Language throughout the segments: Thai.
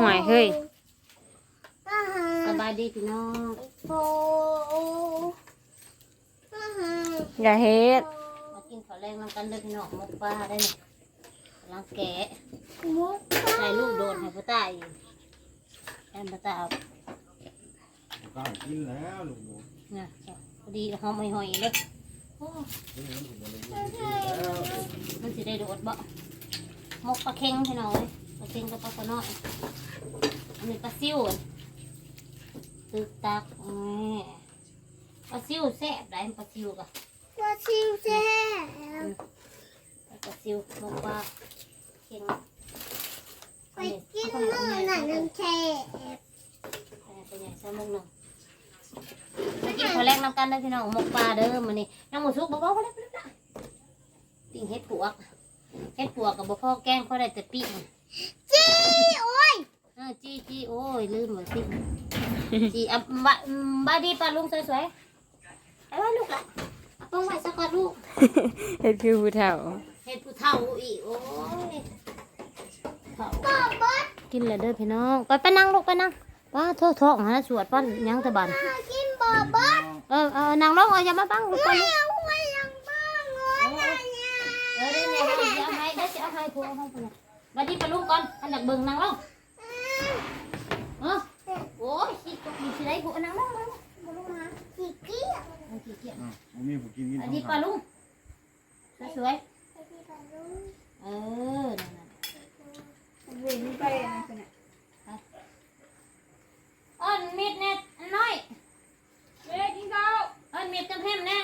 ห่วยเฮ้ยสบายดีพี่น้องโอ้อาหารอย่าเฮ็ดมากินข้าวแรงน้ำกันเด้อพี่น้องหมกปลาได้นี่กำลังแกะมุกใส่ลูกโดดให้พ่อตาอยู่แอนพ่อตาเอากล้ากินแล้วลูกหมูเนี่ยพอดีหอมหอยๆเลยโอ้นี่มันถึงมันเลยกินแล้วมันสิได้โดดบ่หมกปลาเค็งพี่น้องเลยปลา เค็งกับปลาขน้อยอันนี้ปลาซิวอะตึกตักนี่ปลาซิวแซ่บได้ปลาซิวกะว่าชิวแซ่ปลาซิวหมกปลาเค็งไปกินนู่นน่ะน้ำแช่ไปใหญ่ใส่หมกหนึ่งมากินข้าวแรงน้ำกันได้อพี่น้องหมกปลาเด้อมันนี่น้ำหมูสุกบ่พอก็ได้ได้ปิ้งเห็ดปวกเห็ดปวกกับบ่พอแกงเขาได้แต่ปิ้ง จี้โอ้ยเออจีจีโอ้ยลืมเลยปิ้งจีอะบะบายดีปลาลุงสวยๆไอ้ว่าลูกละเอาป้องไว้สักก่อนลูกเฮ็ดคือผู้เฒ่าเห็ดผู้เฒ่าอีกโอ้ยเฒ่าก็บดกินเลยเด้อพี่น้องไปไปนั่งลูกไปนั่งป้าโทษท้องหาสวดป้อนยังตะบันมากินบ่บดเออเออนั่งลงเอาอย่ามาบังลูกไปไม่ลูกเอาไว้ยังบ้างเลยนะเนี่ยเออเดี๋ยวเนี่ยเดี๋ยวเอาให้เดี๋ยวจะเอาให้ผัวเอาให้ผัว มาที่ปลาลุงก่อนอันดับเบิ่งนั่งลงเออโอ้ยขี้ตกมีสิได้ผัวนั่งลงนั่งลงปลาลุงมาขี้เกียจเอาขี้เกียจอะผมมีผู้กินกินอันท้องนี้ปลาขาดลุงสวยไปที่บ้านลุงๆเออนั่นน่ะเว้นไปนะคนน่ะอ้อนมีดเน็ตอันน้อยเว้ยกินข้าวอ้อนมีดกับแฮมแน่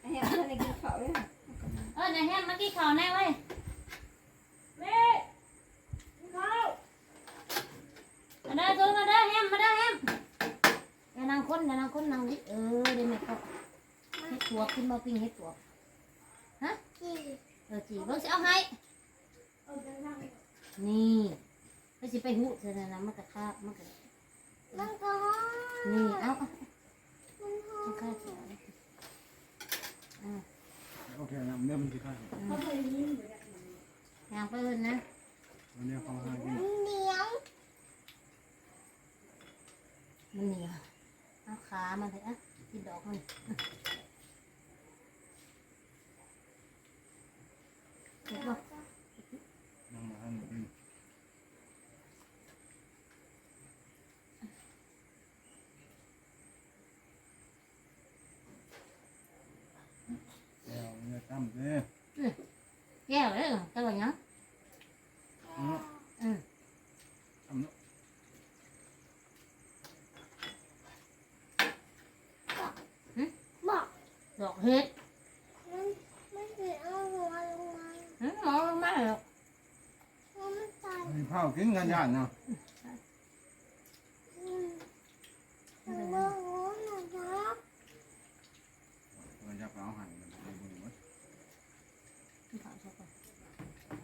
ไอ้เหี้ยมันจะกินข้าวเลยเออในแฮมมากี่ข่าวแน่ไว้ย เว้ยกินข้าว มาเด้อตัวมาเด้อแฮมมาเด้อแฮมอย่านั่งคนอย่านั่งคนนั่งดิเออเดี๋ยวแม่ก็เฮ็ดตัวขึ้นมาปิ้งเฮ็ดตัวจี้เออจีเบิ่งสิเอาให้เอาไปนั่งนี่ไปสิไปหูเธอนะมันกระคาบมันกระมันก็หอมนี่เอาเอามันหอเอามข้าวเสียอ่าโอเคนะเนี่ยมันจะข้าวเขาเคยยิ้มอยู่เนี่ยอย่างไปอื่นนะวันนี้เขาหากินมันเหนียวมันเหนียวเอาขามันเลยอะกินดอกมัน เห็นป่ะน้ำมันกินแล้วเนี่ยตั้มเด้ แก้วเลยตัวอย่าง อืม อืม ตั้มเนาะ บอก ดอกเห็ด มันไม่ได้เอาหัวลงมา อืมมองลงมาหรอก เพราะมันตาย มี ข้าวกินกันยานเนาะ อืมมันเบิ่งหัวนะครับ เราจะเอาหั่นมันไปดูมั้ย ขอชอบก่อน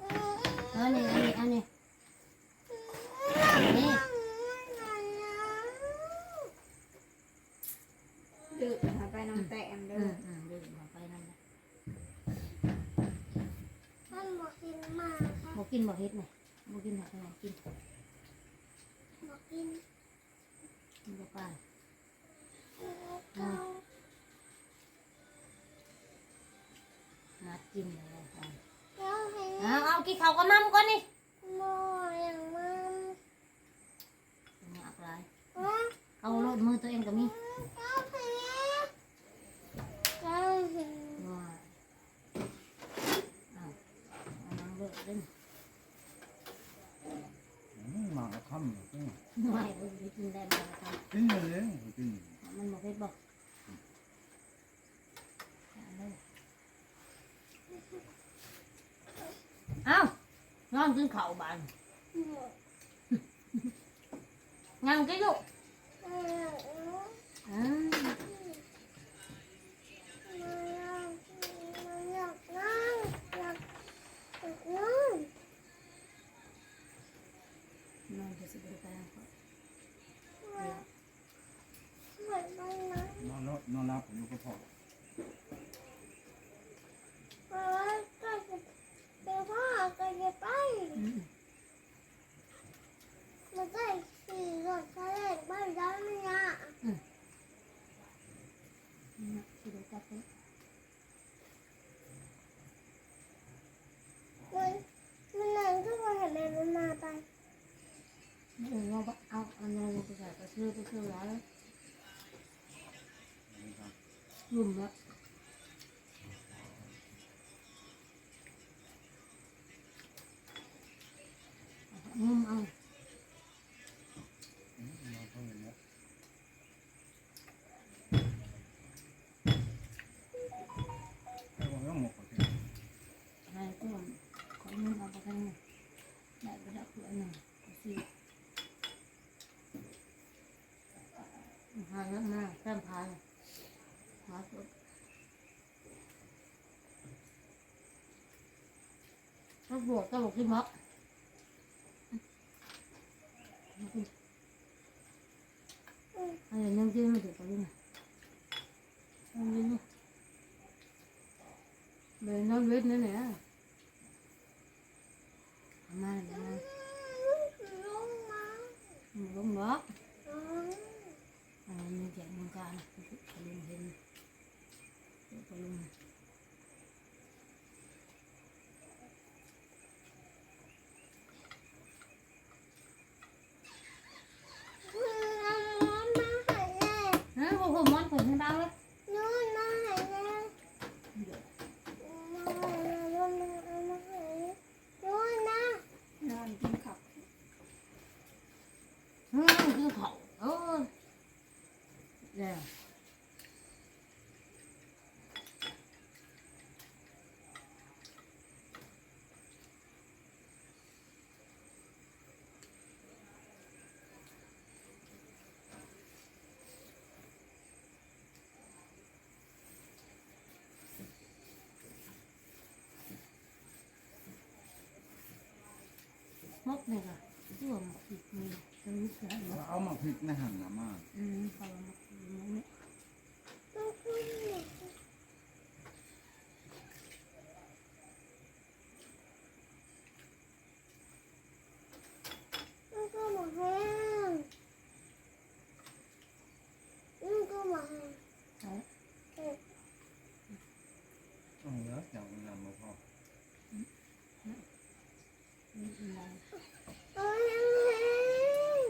อืม เออนี่อันนี้อันนี้นี่ ดื้อหาไปน้ำแตมเด้ อื อ มอืมดูมาไปนั่นแหละ มันบอกกินมากค่ะ บ่กินบ่เฮ็ดนี่บ่กินหักไหนกิน บอกกิน กินบ่ไปเอานัดกินเลยค่ะเอาให้เอาเอากินข้าวกับน้ำก่อนนี่หมออย่างมันอยากหลายเอาเอาโลดมือตัวเองก็มีเอาให้เอาให้ว้าเอาเอาน้ำเบิดเล่น อืมมาเอาค่ำกิน ไม่เออไปกินได้บ่ล่ะครับ กินเลยกิน มันบ่เฮ็ดบ่เอาเลยเอา นอนกินข้าวบานยังกินลูกเอาอืมมันอยากนั่งอยากนั่งนอนจะสิบ่ได้ไปแล้ว 四个加分。 มากแต้มพายหาสุดถ้าบวกก็บวกที่ม็อกอะไรยังยืนไม่ถึงกันเลยนะยังยืนอยู่เลยนอนเวทนั่นแหละทำมาเลยนะ ลงมา ลงล็อก อืม อันนี้มีแกะมังการกระลุงเห็นกระลุง น้ำมาหายเลย ฮะผม ผมมันผมให้เบาเลย นู่นมาหายเลย เดี๋ยว มาหายเลยนู่นมามาหายเลยนู่นนะ นอนกินขับ อืมคือเขาโอ้ยเดี๋ยว มกเนี่ยค่ะที่ว่ามันผิดมีจะมีเสียงเอามาพริกในหั่นนะมาอืมเขามกเนี่ย ต้องขึ้นเนี่ยมันก็มาแห้งมันก็มาแห้ง ใช่ เอาเหลืออย่างนำมาพอ อืมอืม เอาแห้งแห้ง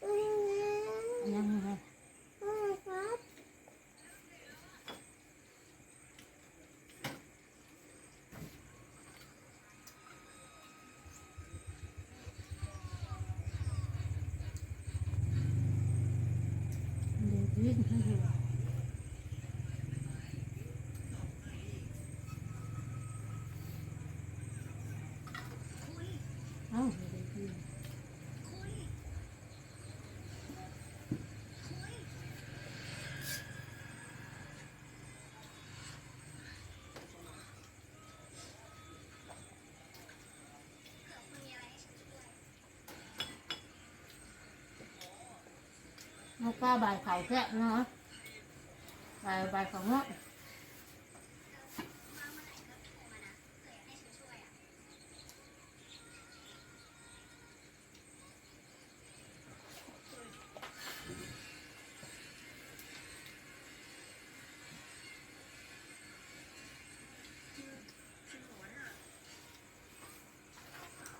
เอาแห้งแห้ง อันยังไง เอาครับ เนกกาบายเขาแค่เนาะบายบายของเนาะ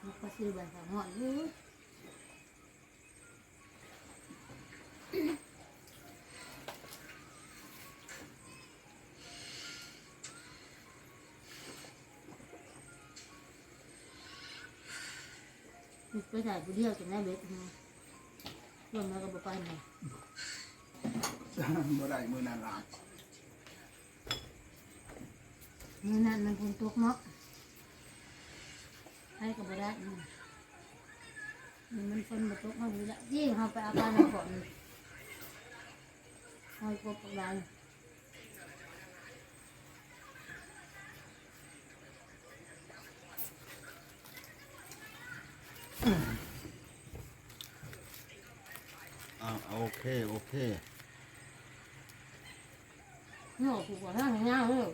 นกก็ซื้อใบของเนาะอยู่ ไปใส่ผู้เดียวจนได้เบ็ดเนาะรวมแล้วก็บ่ไปไหนบ่ได้มือนานหลายมือนั้นมันคนตกเนาะให้ก็บ่ได้นี่มันมันฝนบ่ตกมาอยู่ละยิ่งเฮาไปเอาการน้ำฝนเฮากบกับได้ อ่าโอ เค โอเคเนาะผูกว่าทางยาวเลย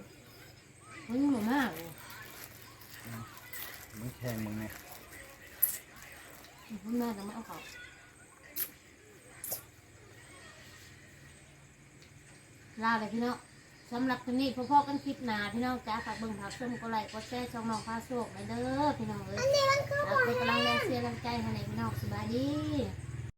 มันบ่มากเลยมันแข็งมึงไงคุณแม่จะไม่เอาเขาลาเลยพี่น้องสำหรับคืนนี้พ่อๆกันคลิปหนาพี่น้องจ้าฝากเบิ่งผักส้มก็ไลค์ก็แชร์ช่องน้องพาโชคไปเด้อพี่น้องเอ้ยอันนี้มันก็ฝากเป็นกำลังแรงเชียร์แรงใจให้ในพี่น้องสบายดีอ